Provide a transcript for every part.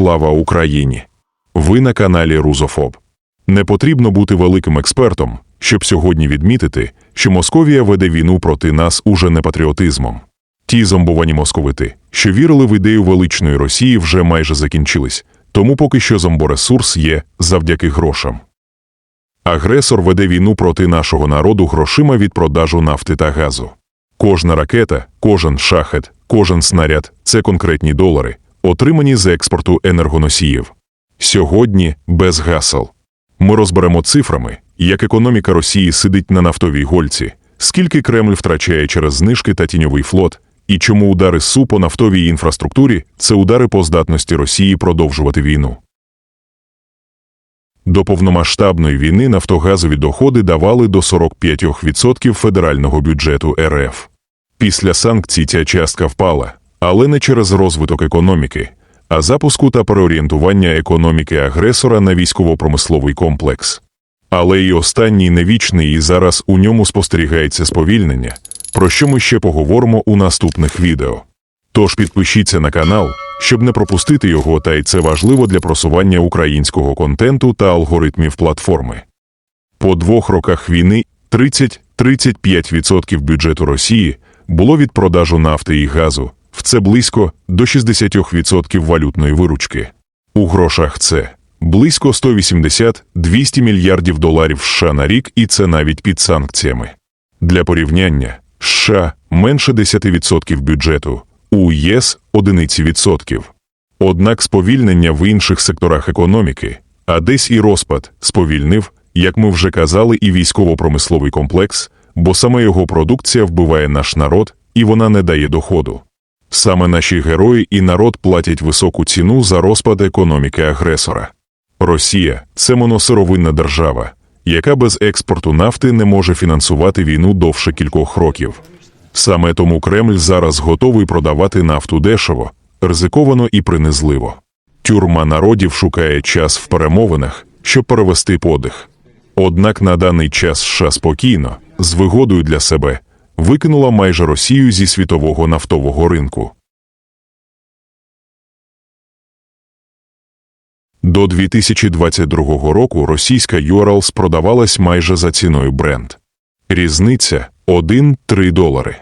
Слава Україні! Ви на каналі Рузофоб. Не потрібно бути великим експертом, щоб сьогодні відмітити, що Московія веде війну проти нас уже не патріотизмом. Ті зомбовані московити, що вірили в ідею величної Росії, вже майже закінчились, тому поки що зомборесурс є завдяки грошам. Агресор веде війну проти нашого народу грошима від продажу нафти та газу. Кожна ракета, кожен шахет, кожен снаряд це конкретні долари, отримані з експорту енергоносіїв. Сьогодні без гасел. Ми розберемо цифрами, як економіка Росії сидить на нафтовій гольці, скільки Кремль втрачає через знижки та тіньовий флот, і чому удари СУ по нафтовій інфраструктурі це удари по здатності Росії продовжувати війну. До повномасштабної війни нафтогазові доходи давали до 45% федерального бюджету РФ. Після санкцій ця частка впала, але не через розвиток економіки, а запуску та переорієнтування економіки агресора на військово-промисловий комплекс. Але і останній не вічний, і зараз у ньому спостерігається сповільнення, про що ми ще поговоримо у наступних відео. Тож підпишіться на канал, щоб не пропустити його, та й це важливо для просування українського контенту та алгоритмів платформи. По двох роках війни 30-35% бюджету Росії було від продажу нафти і газу, в це близько до 60% валютної виручки. У грошах це близько 180-200 мільярдів доларів США на рік, і це навіть під санкціями. Для порівняння США менше 10% бюджету, у ЄС одиниці відсотків. Однак сповільнення в інших секторах економіки, а десь і розпад сповільнив, як ми вже казали, і військово-промисловий комплекс, бо саме його продукція вбиває наш народ і вона не дає доходу. Саме наші герої і народ платять високу ціну за розпад економіки агресора. Росія це моносировинна держава, яка без експорту нафти не може фінансувати війну довше кількох років. Саме тому Кремль зараз готовий продавати нафту дешево, ризиковано і принизливо. Тюрма народів шукає час в перемовинах, щоб перевести подих. Однак на даний час США спокійно, з вигодою для себе, викинула майже Росію зі світового нафтового ринку. До 2022 року російська Юралс продавалась майже за ціною бренд. Різниця 1-3 долари.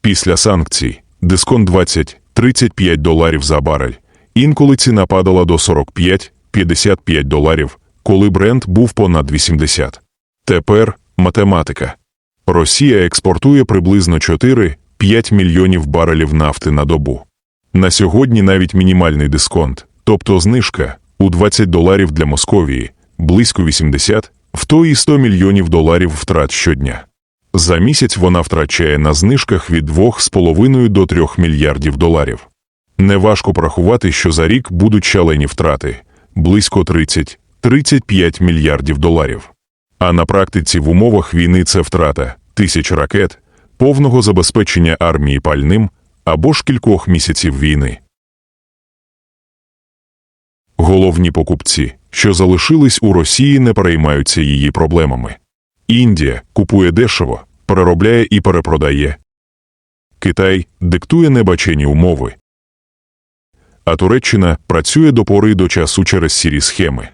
Після санкцій дисконт 20-35 доларів за барель. Інколи ціна падала до 45-55 доларів, коли бренд був понад 80. Тепер математика. Росія експортує приблизно 4-5 мільйонів барелів нафти на добу. На сьогодні навіть мінімальний дисконт, тобто знижка у 20 доларів для Московії, близько 80, в то і 100 мільйонів доларів втрат щодня. За місяць вона втрачає на знижках від 2,5 до 3 мільярдів доларів. Неважко порахувати, що за рік будуть шалені втрати близько 30-35 мільярдів доларів. А на практиці в умовах війни це втрата тисяч ракет, повного забезпечення армії пальним або ж кількох місяців війни. Головні покупці, що залишились у Росії, не переймаються її проблемами. Індія купує дешево, переробляє і перепродає. Китай диктує небачені умови. А Туреччина працює до пори до часу через сірі схеми.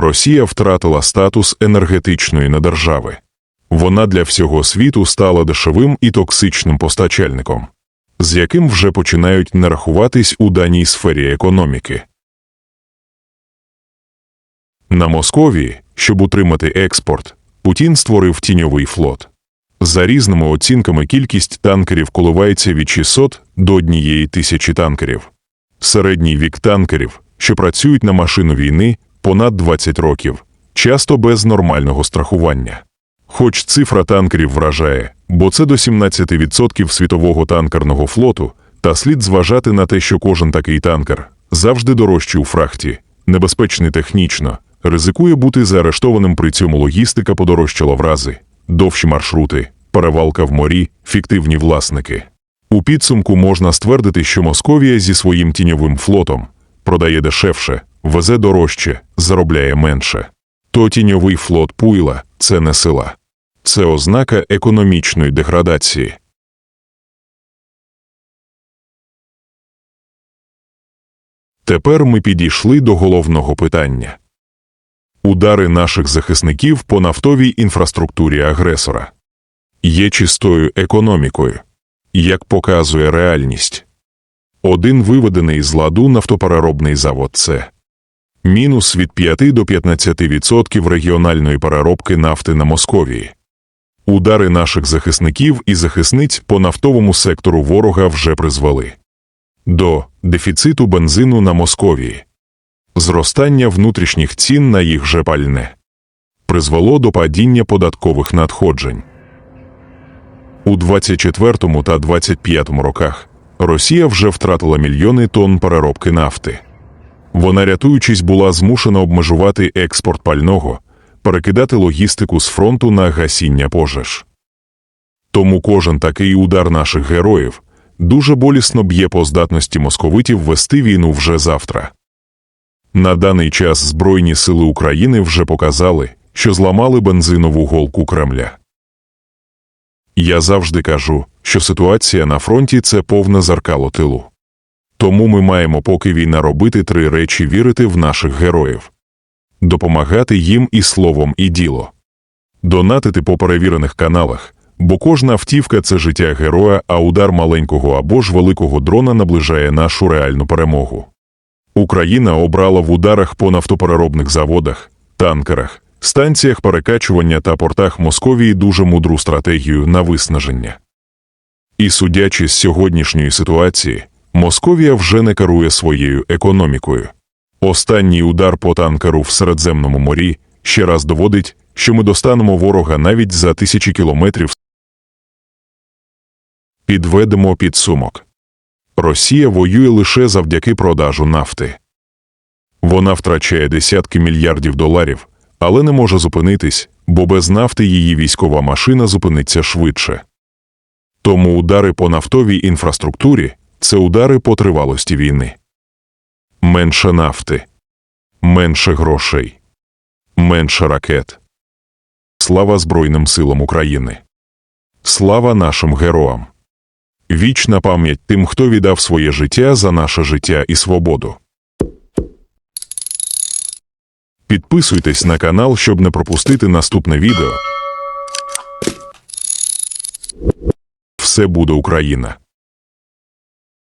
Росія втратила статус енергетичної недержави. Вона для всього світу стала дешевим і токсичним постачальником, з яким вже починають не рахуватись у даній сфері економіки. На Московії, щоб утримати експорт, Путін створив тіньовий флот. За різними оцінками кількість танкерів коливається від 600 до однієї тисячі танкерів. Середній вік танкерів, що працюють на машину війни, понад 20 років, часто без нормального страхування. Хоч цифра танкерів вражає, бо це до 17% світового танкерного флоту, та слід зважати на те, що кожен такий танкер завжди дорожчий у фрахті, небезпечний технічно, ризикує бути заарештованим при цьому логістика подорожчала в рази, довші маршрути, перевалка в морі, фіктивні власники. У підсумку можна ствердити, що Московія зі своїм тіньовим флотом продає дешевше, везе дорожче, заробляє менше. То тіньовий флот пуйла це не сила, це ознака економічної деградації. Тепер ми підійшли до головного питання. Удари наших захисників по нафтовій інфраструктурі агресора є чистою економікою, як показує реальність. Один виведений з ладу нафтопереробний завод це мінус від 5 до 15% регіональної переробки нафти на Московії. Удари наших захисників і захисниць по нафтовому сектору ворога вже призвели до дефіциту бензину на Московії, зростання внутрішніх цін на їх же пальне, призвело до падіння податкових надходжень. У 24 та 25 роках Росія вже втратила мільйони тонн переробки нафти. Вона, рятуючись, була змушена обмежувати експорт пального, перекидати логістику з фронту на гасіння пожеж. Тому кожен такий удар наших героїв дуже болісно б'є по здатності московитів вести війну вже завтра. На даний час Збройні сили України вже показали, що зламали бензинову голку Кремля. Я завжди кажу, що ситуація на фронті це повне зеркало тилу. Тому ми маємо, поки війна робити три речі вірити в наших героїв, допомагати їм і словом, і діло, донатити по перевірених каналах, бо кожна автівка це життя героя, а удар маленького або ж великого дрона наближає нашу реальну перемогу. Україна обрала в ударах по нафтопереробних заводах, танкерах, станціях перекачування та портах Московії дуже мудру стратегію на виснаження. І судячи з сьогоднішньої ситуації, Московія вже не керує своєю економікою. Останній удар по танкеру в Середземному морі ще раз доводить, що ми достанемо ворога навіть за тисячі кілометрів. Підведемо підсумок. Росія воює лише завдяки продажу нафти. Вона втрачає десятки мільярдів доларів, але не може зупинитись, бо без нафти її військова машина зупиниться швидше. Тому удари по нафтовій інфраструктурі це удари по тривалості війни. Менше нафти, менше грошей, менше ракет. Слава Збройним силам України. Слава нашим героям. Вічна пам'ять тим, хто віддав своє життя за наше життя і свободу. Підписуйтесь на канал, щоб не пропустити наступне відео. Все буде Україна!